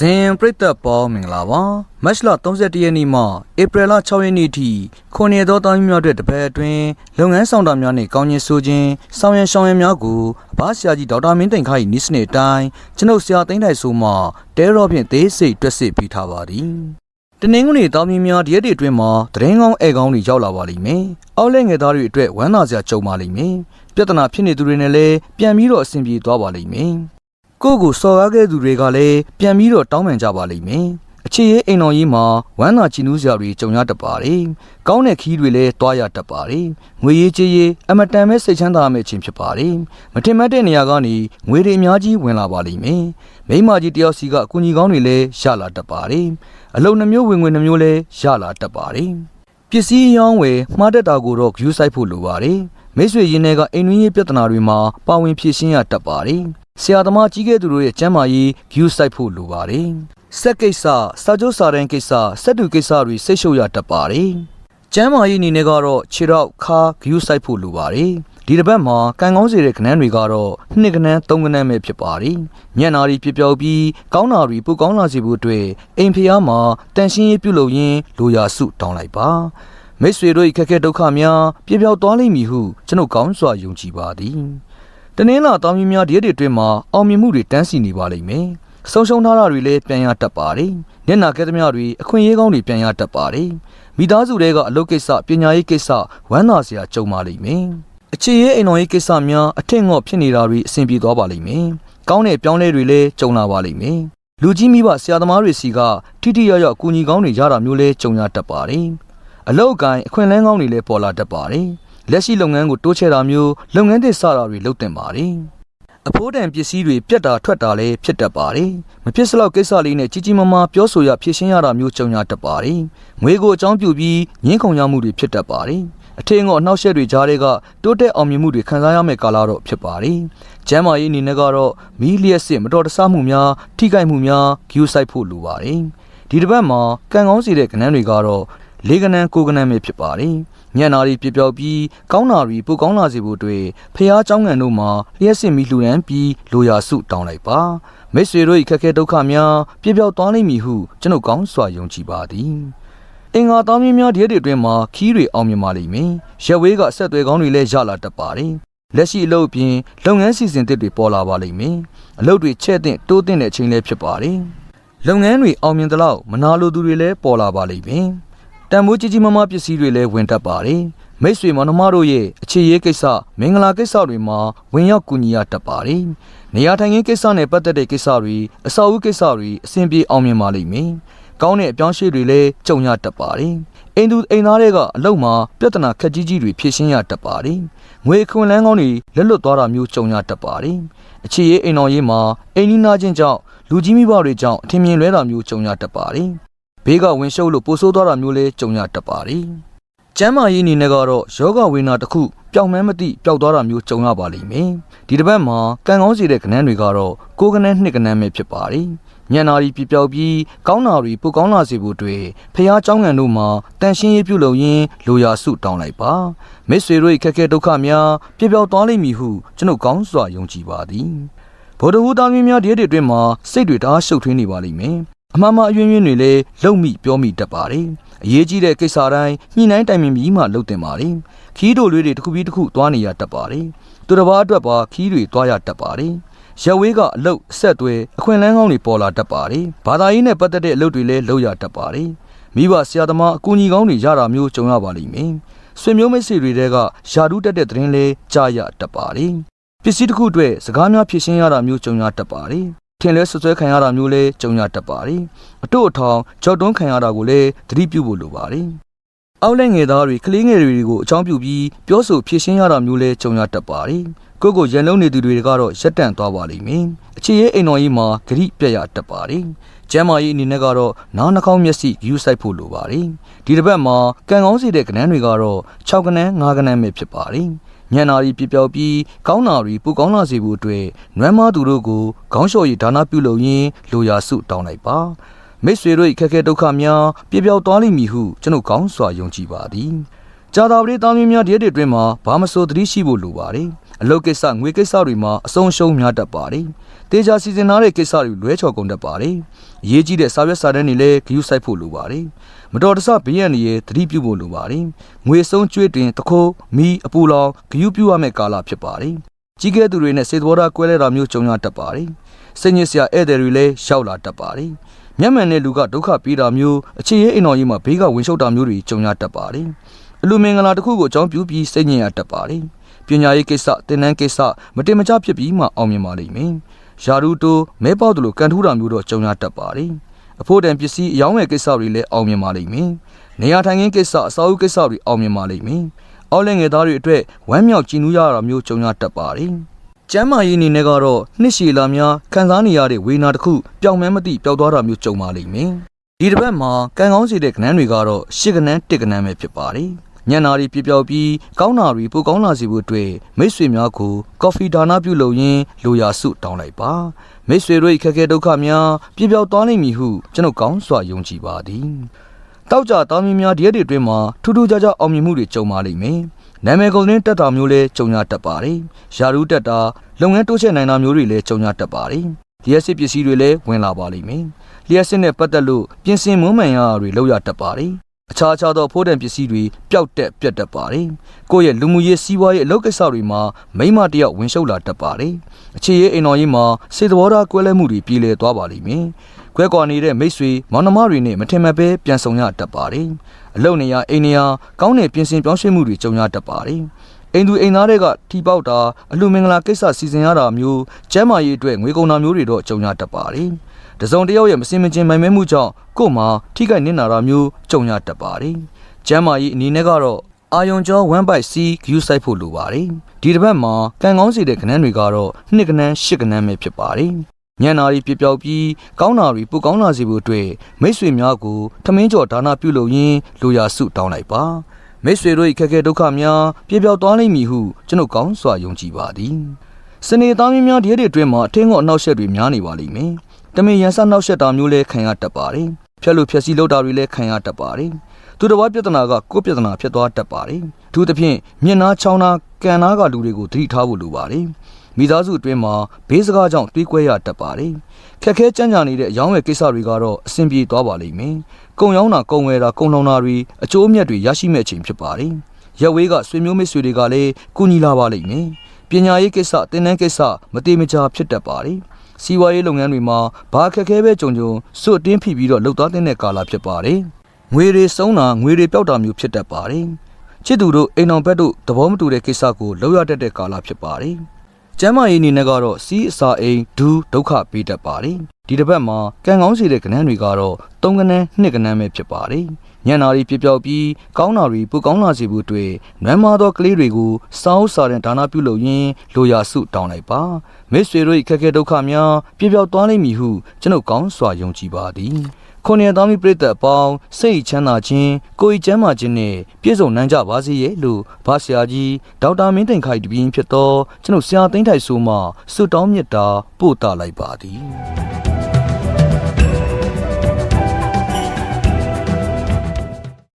စဉ်ပရိသတ်ပေါင်းမင်္ဂလာပါမတ်လ31ရက်နေ့မှဧပြီလ6ရက်နေ့ထိခုနှစ်သောတောင်းများအတွက်တစ်ပတ်အတွင်းလုပ်ငန်းဆောင်တာများနဲ့ကောင်းကျင်ဆိုခြင်းဆောင်ရန်ရှောင်းရန်များကိုအဘဆရာကြီးဒေါက်တာမင်းတိန်ခိုင်နီးစနစ်အတိုင်းကျွန်ုပ်ဆရာသိန်းတိုင်ဆိုမှတဲရောဖြင့်သေးစိတ်တွက်စစ်ပြီးထားပါသည်တနင်္ဂနွေတောင်းမြများဒီရက်တွေအတွင်းမှာတရင်ကောင်းအဲကောင်းတွေရောက်လာပါလိမ့်မယ်အောက်လက်ငယ်သားတွေအတွက်ဝမ်းသာစရာကြုံပါလိမ့်မယ်ပြဿနာဖြစ်နေသူတွေနဲ့လည်းပြန်ပြီးတော့အဆင်ပြေသွားပါလိမ့်မယ် ကိုယ့်ကိုစော်ကားခဲ့သူတွေကလည်းပြန်ပြီးတော့တောင်းပန်ကြပါလိမ့်မယ်။အခြေရေးအိမ်တော်ကြီးမှာဝမ်းသာချီနူးစရာတွေကြုံရတတ်ပါတယ်။ကောင်းတဲ့ခီးတွေလည်းတွားရတတ်ပါတယ်။ငွေရေးကြေးရေးအမတန်ပဲစိတ်ချမ်းသာမယ့်အချိန်ဖြစ်ပါတယ်။မထင်မှတ်တဲ့နေရာကနေငွေတွေအများကြီးဝင်လာပါလိမ့်မယ်။မိန်းမကြီးတယောက်စီကအကူကြီးကောင်းတွေလည်းရလာတတ်ပါတယ်။အလုံးနှမျိုးဝင်ငွေနှမျိုးလည်းရလာတတ်ပါတယ်။ပစ္စည်းအရောင်းဝယ်မှားတတ်တာကိုတော့ဂယူးဆိုင်ဖို့လိုပါတယ်။မိတ်ဆွေရင်းတွေကအိမ်တွင်းရေးပြဿနာတွေမှာပါဝင်ဖြေရှင်းရတတ်ပါတယ်။ ဆရာသမားကြီးခဲ့သူတို့ရဲ့ကျမ်းမာရေးဂယူးဆိုင်ဖို့လိုပါတယ်။စက်ကိစ္စ၊စာချုပ်စာတမ်းကိစ္စ၊စက်တူကိစ္စတွေစိတ်ရှုပ်ရတတ်ပါတယ်။ကျမ်းမာရေးအနေနဲ့ကတော့ခြေတော့ခါဂယူးဆိုင်ဖို့လိုပါတယ်။ဒီတစ်ပတ်မှာကံကောင်းစေတဲ့ခဏန်းတွေကတော့နှစ်ခဏန်းသုံးခဏန်းပဲဖြစ်ပါတယ်။ညံ့နာရီပြပြောက်ပြီးကောင်းနာရီပိုကောင်းလာစေဖို့အတွက်အိမ်ဖျားမှာတန်ရှင်းရေးပြုလုပ်ရင်းလိုရာစုတောင်းလိုက်ပါ။မိတ်ဆွေတို့၏ခက်ခဲဒုက္ခများပြပြောက်သွားလိမ့်မည်ဟုကျွန်ုပ်ကောင်းစွာယုံကြည်ပါသည်။ တနင်္လာတောင်းမြများဒီရက်တွေအတွင်းမှာအောင်မြင်မှုတွေတန်းစီနေပါလိမ့်မယ်။ဆုံးရှုံးထားတာတွေလည်းပြန်ရတတ်ပါတယ်။မျက်နာကဲသမျှတွေအခွင့်အရေးကောင်းတွေပြန်ရတတ်ပါတယ်။မိသားစုတွေကအလုပ်ကိစ္စပညာရေးကိစ္စဝမ်းသာစရာကြုံပါလိမ့်မယ်။အခြေရေးအိမ်တော်ရေးကိစ္စများအထက်ငေါ့ဖြစ်နေတာတွေအဆင်ပြေသွားပါလိမ့်မယ်။ကောင်းတဲ့ပြောင်းလဲတွေလည်းကြုံလာပါလိမ့်မယ်။လူကြီးမိဘဆရာသမားတွေစီကထိထိရောက်ရောက်အကူအညီကောင်းတွေရတာမျိုးလည်းကြုံရတတ်ပါတယ်။အလောက်ကိုင်းအခွင့်အလန်းကောင်းတွေလည်းပေါ်လာတတ်ပါတယ်။ လက်ရှိလုပ်ငန်းကိုတိုးချဲ့တာမျိုးလုပ်ငန်းသစ်စတာတွေလုပ်တင်ပါတယ်။အဖိုးတန်ပစ္စည်းတွေပြတ်တာထွက်တာလည်းဖြစ်တတ်ပါတယ်။မဖြစ်စလောက်ကိစ္စလေးနဲ့ကြီးကြီးမားမားပြောဆိုရဖြည့်ရှင်းရတာမျိုးကြုံရတတ်ပါတယ်။ငွေကိုအကြောင်းပြုပြီးငင်းခုန်ရမှုတွေဖြစ်တတ်ပါတယ်။အထင်ကအနှောက်အယှက်တွေကြားတွေကတိုးတက်အောင်မြင်မှုတွေခံစားရမယ့်ကာလတော့ဖြစ်ပါတယ်။ကျမ်းမာရေးအနေနဲ့ကတော့မီးလျက်စစ်မတော်တဆမှုများထိခိုက်မှုများဂယူးဆိုင်ဖို့လိုပါတယ်။ဒီတစ်ပတ်မှာကံကောင်းစီတဲ့ကဏ္ဍတွေကတော့လေးကဏ္ဍကိုကဏ္ဍပဲဖြစ်ပါတယ်။ ညံ့နာရီပြပြောက်ပြီးကောင်းနာရီပိုကောင်းလာစေဖို့အတွက်ဖះเจ้าငံတို့မှာလျှက်စစ်မီလှူဒန်းပြီးလိုရာစုတောင်းလိုက်ပါ။မိတ်ဆွေတို့၏ခက်ခဲဒုက္ခများပြပြောက်သွားလိမ့်မည်ဟုကျွန်ုပ်ကောင်းစွာယုံကြည်ပါသည်။အင်္ဂါသားမင်းများဒီရက်တွေအတွင်းမှာခီးတွေအောင်မြင်ပါလိမ့်မယ်။ရက်ဝေးကအဆက်အသွယ်ကောင်းတွေလည်းရလာတတ်ပါတယ်။လက်ရှိအလုပ်အပြင်လုပ်ငန်းစီစဉ်သစ်တွေပေါ်လာပါလိမ့်မယ်။အလုပ်တွေချဲ့တဲ့တိုးတဲ့တဲ့အချိန်လည်းဖြစ်ပါတယ်။ လုပ်ငန်းတွေအောင်မြင်သလောက်မနာလိုသူတွေလည်းပေါ်လာပါလိမ့်မယ်။ တန်မိုးကြီးကြီးမားမားပစ္စည်းတွေလည်းဝင်တတ်ပါတယ်။မိတ်ဆွေမောင်နှမတို့ရဲ့အခြေရေးကိစ္စမင်္ဂလာကိစ္စတွေမှာဝင်ရောက်ကူညီရတတ်ပါတယ်။နေရာထိုင်ခင်းကိစ္စနဲ့ပတ်သက်တဲ့ကိစ္စတွေအဆောက်အဦကိစ္စတွေအဆင်ပြေအောင်မြင်ပါလိမ့်မယ်။ကောင်းတဲ့အပြောင်းအရွှေ့တွေလည်းကြုံရတတ်ပါတယ်။အိမ်သူအိမ်သားတွေကအလုပ်မှာပြဿနာခက်ကြီးကြီးတွေဖြေရှင်းရတတ်ပါတယ်။ငွေအခွင့်အလန်းကောင်းတွေလက်လွတ်သွားတာမျိုးကြုံရတတ်ပါတယ်။အခြေရေးအိမ်တော်ရေးမှာအိမ်နီးနားချင်းကြောင့်လူကြီးမိဘတွေကြောင့်အထင်မြင်လွဲတာမျိုးကြုံရတတ်ပါတယ်။ ဘေးကဝင်ရှုပ်လို့ပိုဆိုးသွားတာမျိုးလည်းကြုံရတတ်ပါတယ်။ကျမ်းမာရေးအနေနဲ့ကတော့ယောဂဝေဒနာတစ်ခုပျောက်မှန်းမသိပျောက်သွားတာမျိုးကြုံရပါလိမ့်မယ်။ဒီတစ်ပတ်မှာကံကောင်းစေတဲ့ကဏ္ဍတွေကတော့ကိုယ်ကဏ္ဍနှစ်ကဏ္ဍပဲဖြစ်ပါတယ်။ညံနာရီပြပြောက်ပြီးကောင်းနာရီပိုကောင်းလာစေဖို့အတွက်ဖះเจ้าငံတို့မှာတန်ရှင်းရေးပြုလုပ်ရင်းလိုရာစုတောင်းလိုက်ပါမိတ်ဆွေတို့၏ခက်ခဲဒုက္ခများပြပြောက်သွားလိမ့်မည်ဟုကျွန်ုပ်ကောင်းစွာယုံကြည်ပါသည်ဗုဒ္ဓဟူးသားမင်းများဒီရက်တွေအတွင်းမှာစိတ်တွေတအားရှုပ်ထွေးနေပါလိမ့်မယ် အမှားမှားအယွင်းယွင်းတွေလည်းလုံမိပြောမိတတ်ပါတယ်အရေးကြီးတဲ့ကိစ္စတိုင်းညှိနှိုင်းတိုင်ပင်ပြီးမှလုပ်တင်ပါတယ်ခီးတို့လေးတွေတစ်ခုပြီးတစ်ခုသွားနေရတတ်ပါတယ်သူတစ်ပါးအတွက်ပါခီးတွေသွားရတတ်ပါတယ်ရက်ဝေးကအလုတ်အဆက်အသွဲအခွင့်အလန်းကောင်းတွေပေါ်လာတတ်ပါတယ်ဘာသာရေးနဲ့ပတ်သက်တဲ့အလုပ်တွေလည်းလုပ်ရတတ်ပါတယ်မိဘဆရာသမားအကူအညီကောင်းတွေရတာမျိုးကြုံရပါလိမ့်မယ်ဆွေမျိုးမိတ်ဆွေတွေတဲကယာဒူးတက်တဲ့သတင်းလေးကြားရတတ်ပါတယ်ပစ္စည်းတစ်ခုအတွက်စကားများဖြစ်ရှင်းရတာမျိုးကြုံရတတ်ပါတယ် ထင်လဲဆွဆွဲခံရတာမျိုးလည်းကြုံရတတ်ပါတယ်အတို့အထောင်ကြောက်တွန်းခံရတာကိုလည်းသတိပြုဖို့လိုပါတယ်အောက်လက်ငယ်သားတွေကလေးငယ်တွေကိုအကြောင်းပြုပြီးပြောဆိုဖြည့်ရှင်းရတာမျိုးလဲကြုံရတတ်ပါတယ်။ကိုယ့်ကိုရန်လုံးနေသူတွေကတော့ရက်တန့်သွားပါလိမ့်မယ်။အခြေရေးအိမ်တော်ကြီးမှာဂရိပြက်ရတတ်ပါတယ်။ကျမ်းမာရေးအနေနဲ့ကတော့နားနှာခေါင်းမျက်စိယူဆိုင်ဖို့လိုပါတယ်။ဒီတစ်ပတ်မှာကံကောင်းစေတဲ့ကဏ္ဍတွေကတော့6ကဏ္ဍ5ကဏ္ဍပဲဖြစ်ပါတယ်။ ညံနာရီပြပြောက်ပြီးကောင်းနာရီပူကောင်းလာစေဖို့အတွက်နွမ်းမသူတို့ကိုခေါင်းလျှော်ရည်ဒါနပြုလုပ်ရင်းလိုရာစုတောင်းလိုက်ပါ။မိတ်ဆွေတို့၏ခက်ခဲဒုက္ခများပြပြောက်သွားလိမ့်မည်ဟုကျွန်ုပ်ကောင်းစွာယုံကြည်ပါသည်။ကြာသာပတိတောင်းရင်းများဒီရက်တွေအတွင်းမှာဘာမဆိုသတိရှိဖို့လိုပါတယ်။အလုပ်ကိစ္စငွေကိစ္စတွေမှာအဆုံးရှုံးများတတ်ပါတယ်။တေချာစီစဉ်ထားတဲ့ကိစ္စတွေလွဲချော်ကုန်တတ်ပါတယ်။အရေးကြီးတဲ့စာရွက်စာတမ်းတွေလည်းဂရုစိုက်ဖို့လိုပါတယ်။ မတော်တဆဘေးရန်တွေရဲ့သတိပြုဖို့လိုပါတယ်။ငွေဆုံးကျွေးတင်တခိုးမီးအပူလောင်ဂရုပြုရမယ့်ကာလဖြစ်ပါတယ်။ကြီးကဲသူတွေနဲ့စေတဘောထားကွဲလဲတာမျိုးကြုံရတတ်ပါတယ်။စိတ်ညစ်စရာဧည့်သည်တွေလည်းရောက်လာတတ်ပါတယ်။မျက်မှန်တဲ့လူကဒုက္ခပေးတာမျိုးအခြေရေးအိမ်တော်ကြီးမှာဘေးကဝင်ရှုပ်တာမျိုးတွေကြုံရတတ်ပါတယ်။အလူမင်္ဂလာတစ်ခုကိုအကြောင်းပြုပြီးစိတ်ညစ်ရတတ်ပါတယ်။ပညာရေးကိစ္စတင်နန်းကိစ္စမတင်မကျဖြစ်ပြီးမှအောင်မြင်ပါလိမ့်မယ်။ယာရုတိုမဲပေါက်တို့လိုကန်ထူးတာမျိုးတော့ကြုံရတတ်ပါတယ်။ အဖို့တန်ပစ္စည်းအယောင်းဝယ်ကိစ္စတွေလည်းအောင်မြင်ပါလိမ့်မယ်။နေရာထိုင်ခင်းကိစ္စအစာအုပ်ကိစ္စတွေအောင်မြင်ပါလိမ့်မယ်။အောက်လက်ငယ်သားတွေအတွက်ဝမ်းမြောက်ကြည်နူးရတာမျိုးကြုံရတတ်ပါတယ်။ကျမ်းမာရေးအနေနဲ့ကတော့နှစ်ရှည်လာများခံစားနေရတဲ့ဝေဒနာတစ်ခုပျောက်မဲမသိပျောက်သွားတာမျိုးကြုံပါလိမ့်မယ်။ဒီတစ်ပတ်မှာကံကောင်းစေတဲ့ကဏ္ဍတွေကတော့ရှစ်ကဏ္ဍတစ်ကဏ္ဍပဲဖြစ်ပါတယ်။ ညနာရီပြပြောက်ပြီးကောင်းနာရီပိုကောင်းလာစေဖို့အတွက်မိတ်ဆွေများကိုကော်ဖီဒါနပြုလုပ်ရင်းလိုရာစုတောင်းလိုက်ပါမိတ်ဆွေတို့၏ခက်ခဲဒုက္ခများပြပြောက်သွားလိမ့်မည်ဟုကျွန်ုပ်ကောင်းစွာယုံကြည်ပါသည်တောက်ကြသားမီးများဒီရက်တွေအတွင်းမှာထူးထူးခြားခြားအောင်မြင်မှုတွေကြုံပါလိမ့်မယ်နာမည်ကုန်တဲ့တက်တာမျိုးလည်းကြုံရတတ်ပါတယ်ယာရုတက်တာလုပ်ငန်းတိုးချဲ့နိုင်တာမျိုးတွေလည်းကြုံရတတ်ပါတယ်လျှက်စစ်ပစ္စည်းတွေလည်းဝင်လာပါလိမ့်မယ်လျှက်စစ်နဲ့ပတ်သက်လို့ပြင်ဆင်မွမ်းမံရတာတွေလုပ်ရတတ်ပါတယ် အခြားခြားသောဖိုးတံပစ္စည်းတွေပျောက်တက်ပြတ်တတ်ပါတယ်။ကိုယ့်ရဲ့လူမှုရေးစီးပွားရေးအလုပ်ကိစ္စတွေမှာမိမတယောက်ဝင်ရှုပ်လာတတ်ပါတယ်။အခြေရေးအိမ်တော်ရေးမှာစေတဘောထားကွဲလဲမှုတွေပြေလည်သွားပါလိမ့်မယ်။ခွဲကွာနေတဲ့မိတ်ဆွေမောင်နှမတွေနဲ့မထင်မှတ်ပဲပြန်ဆောင်ရတတ်ပါတယ်။အလုပ်နေရအိမ်နေရကောင်းတဲ့ပြင်ဆင်ပြောင်းရွှေ့မှုတွေကြုံရတတ်ပါတယ်။အိမ်သူအိမ်သားတွေကထီပေါက်တာအလူမင်္ဂလာကိစ္စစီစဉ်ရတာမျိုးကျမ်းမာရေးအတွက်ငွေကုန်တာမျိုးတွေတော့ကြုံရတတ်ပါတယ်။ တစုံတစ်ယောက်ရဲ့မစင်မကျင်မိုင်မဲမှုကြောင့်ကို့မှာထိခိုက်နစ်နာတာမျိုးကြုံရတတ်ပါတယ်။ကျမ်းမာရေးအနေနဲ့ကတော့အာယုံကျော်1 by C ဂယူဆိုင်ဖို့လိုပါတယ်။ဒီတစ်ပတ်မှာကံကောင်းစီတဲ့ကဏ္ဍတွေကတော့နှစ်ကဏ္ဍရှစ်ကဏ္ဍပဲဖြစ်ပါတယ်။ညံနာရီပြပြောက်ပြီးကောင်းနာရီပူကောင်းလာစေဖို့အတွက်မိတ်ဆွေများကိုထမင်းကြော်ဒါနာပြုလုပ်ရင်းလူရာစုတောင်းလိုက်ပါ။မိတ်ဆွေတို့၏ခက်ခဲဒုက္ခများပြပြောက်သွားလိမ့်မည်ဟုကျွန်ုပ်ကောင်းစွာယုံကြည်ပါသည်။စနေသားမင်းများဒီရက်တွေအတွင်းမှာအထင်းကောအနောက်ရှက်တွေများနေပါလိမ့်မယ်။ တမင်ရန်ဆနောက်ဆက်တာမျိုးလည်းခံရတတ်ပါတယ်။ဖြက်လို့ဖြက်စီလောက်တာတွေလည်းခံရတတ်ပါတယ်။သူတစ်ပါးပြဿနာကကိုယ့်ပြဿနာဖြစ်သွားတတ်ပါတယ်။အထူးသဖြင့်မျက်နှာချောင်းနာကန်နာကလူတွေကိုသတိထားဖို့လိုပါတယ်။မိသားစုအတွင်းမှာဘေးစကားကြောင့်တွေးကွဲရတတ်ပါတယ်။ခက်ခဲကြမ်းကြနေတဲ့အယောင်းဝယ်ကိစ္စတွေကတော့အဆင်ပြေသွားပါလိမ့်မယ်။ကုံရောင်းတာကုံဝယ်တာကုံလောင်တာတွေအကျိုးအမြတ်တွေရရှိမဲ့အချိန်ဖြစ်ပါတယ်။ရက်ဝေးကဆွေမျိုးမိတ်ဆွေတွေကလည်းကူညီလာပါလိမ့်မယ်။ပညာရေးကိစ္စတင်နန်းကိစ္စမတိမကြာဖြစ်တတ်ပါတယ်။ စီးပွားရေးလုပ်ငန်းတွေမှာဘာခက်ခဲပဲကြုံကြုံစွတ်တင်းဖိပြီးတော့လှုပ်သွားတဲ့ကာလဖြစ်ပါတယ်။ငွေတွေစုံတာငွေတွေပျောက်တာမျိုးဖြစ်တတ်ပါတယ်။ချစ်သူတို့အိမ်အောင်ဘက်တို့သဘောမတူတဲ့ကိစ္စကိုလှုပ်ရတတ်တဲ့ကာလဖြစ်ပါတယ်။ ကျမ်းမာရေးအနေနဲ့ကတော့စီးအစာအိမ်ဒူးဒုက္ခပေးတတ်ပါတယ်။ဒီတစ်ပတ်မှာကံကောင်းစေတဲ့ကဏ္ဍတွေကတော့၃ကဏ္ဍနှစ်ကဏ္ဍပဲဖြစ်ပါတယ်။ညံနာရီပြပြောက်ပြီးကောင်းနာရီပူကောင်းလာစေဖို့အတွက်နွမ်းမာသောကလေးတွေကိုစောင်းစာတဲ့ဒါနပြုလုပ်ရင်းလိုရာစုတောင်းလိုက်ပါမိတ်ဆွေတို့၏ခက်ခဲဒုက္ခများပြပြောက်သွားလိမ့်မည်ဟုကျွန်ုပ်ကောင်းစွာယုံကြည်ပါသည် ခုနှစ်သားမိပြည့်သက်အပေါင်းစိတ်ချမ်းသာခြင်းကိုယ်ကျမ်းမာခြင်းနဲ့ပြည့်စုံနိုင်ကြပါစေရဲ့လို့ဘာဆရာကြီးဒေါက်တာမင်းတိန်ခိုင်တပင်းဖြစ်သောကျွန်ုပ်ဆရာသိန်းထိုက်ဆိုမှဆုတောင်းမြတ်တာပို့တာလိုက်ပါသည်